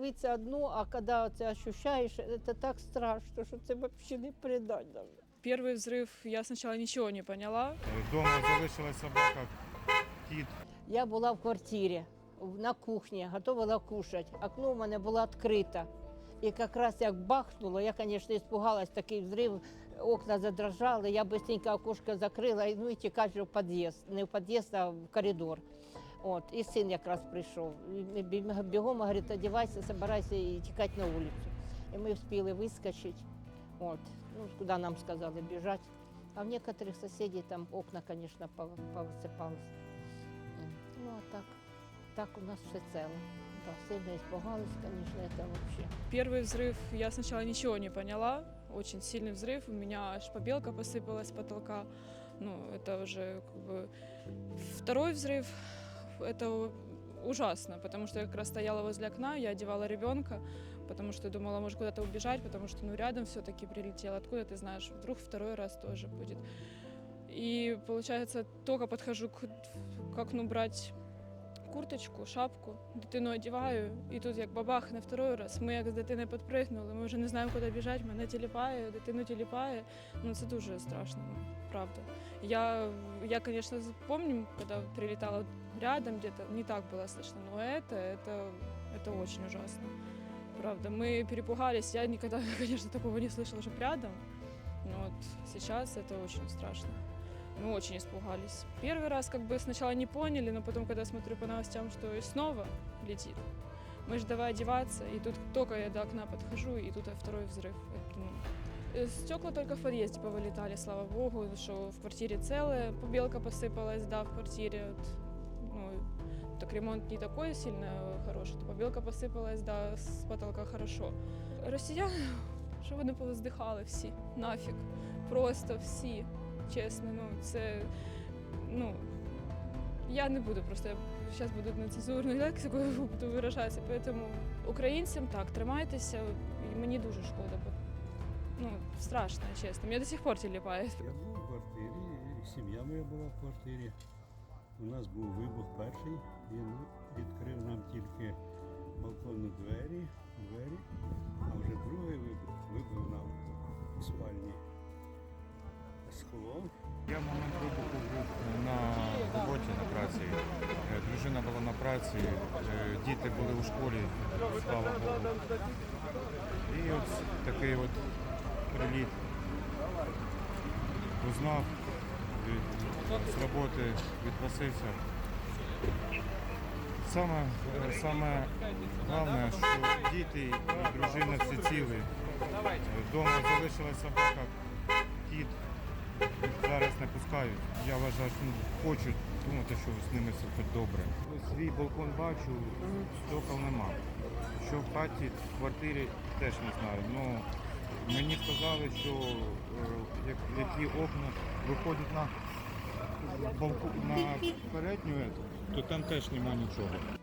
дивитися одну, а коли це відчуваєш, це так страшно, що це взагалі не передати. Первый взрыв, я сначала ничего не поняла. Дома залишилась собака, кіт. Я була в квартирі, на кухні, готувала кушати. Окно у мене було відкрите. І якраз як бахнуло, я, звісно, испугалась, такий взрив, окна задрожали, я швидко окошко закрила, і, ну і тікати в під'їзд. Не в під'їзд, а в коридор. От, і син якраз прийшов. І бі- Бігом говорить, одягайся, збирайся і тікати на вулицю. І ми встигли вискочити. От, ну, куди нам сказали біжати. А в некоторых соседей там окна, конечно, пов- повысыпалось. М. Ну, а так, так у нас все цело. Да, сильно испугалась, конечно, это вообще. Первый взрыв, я сначала ничего не поняла. Очень сильный взрыв, у меня аж побелка посыпалась с потолка. Ну, это уже как бы... Второй взрыв, это ужасно, потому что я как раз стояла возле окна, я одевала ребенка, потому что думала, может куда-то убежать, потому что ну рядом все-таки прилетело. Откуда ты знаешь, вдруг второй раз тоже будет. И получается, только подхожу к, к окну брать курточку, шапку, дитину одягаю, і тут як бабах на второй раз. Ми як з дитини підпригнули, ми вже не знаємо, куди біжати, мене тіліпає, дитину тіліпає. Ну це дуже страшно, ну, правда. Я, я, конечно, помню, когда прилетала рядом где-то, не так было слышно, но это, это, это очень ужасно. Правда, мы перепугались, я никогда, конечно, такого не слышала, чтобы рядом. Но вот сейчас это очень страшно. Мы очень испугались. Первый раз как бы сначала не поняли, но потом, когда смотрю по новостям, что и снова летит, мы же давай одеваться, и тут только я до окна подхожу, и тут второй взрыв. Это, ну, э, Стекла только в подъезде повылетали, слава богу, что в квартире целая, побелка посыпалась, да, в квартире. Вот, ну, так ремонт не такой сильно хороший, то побелка посыпалась, да, с потолка хорошо. Росіяни, що вони повздихали всі, нафіг, просто всі чесно. Ну, це ну. Я не буду просто, я зараз буду нецензурною лексикою буду виражатися. Тому українцям так, тримайтеся, і мені дуже шкода, бо ну, страшно, чесно. Мені до сих пор тіліпає. Я був у квартирі, сім'я моя була в квартирі. У нас був вибух перший, він відкрив Я в момент вибуху був на роботі на праці. Е, Дружина була на праці, е, діти були у школі, слава Богу. І от такий от приліт. Узнав, з роботи відпросився. Саме, е, саме головне, що діти і дружина всі цілі. Дома залишилась собака, кіт зараз не пускають. Я вважаю, що ну, хочуть думати, що з ними все хоч добре. Свій балкон бачу, стекол нема. Що в хаті, в квартирі теж не знаю. Ну, мені сказали, що е, які окна виходять на на передню, ету, то там теж нема нічого.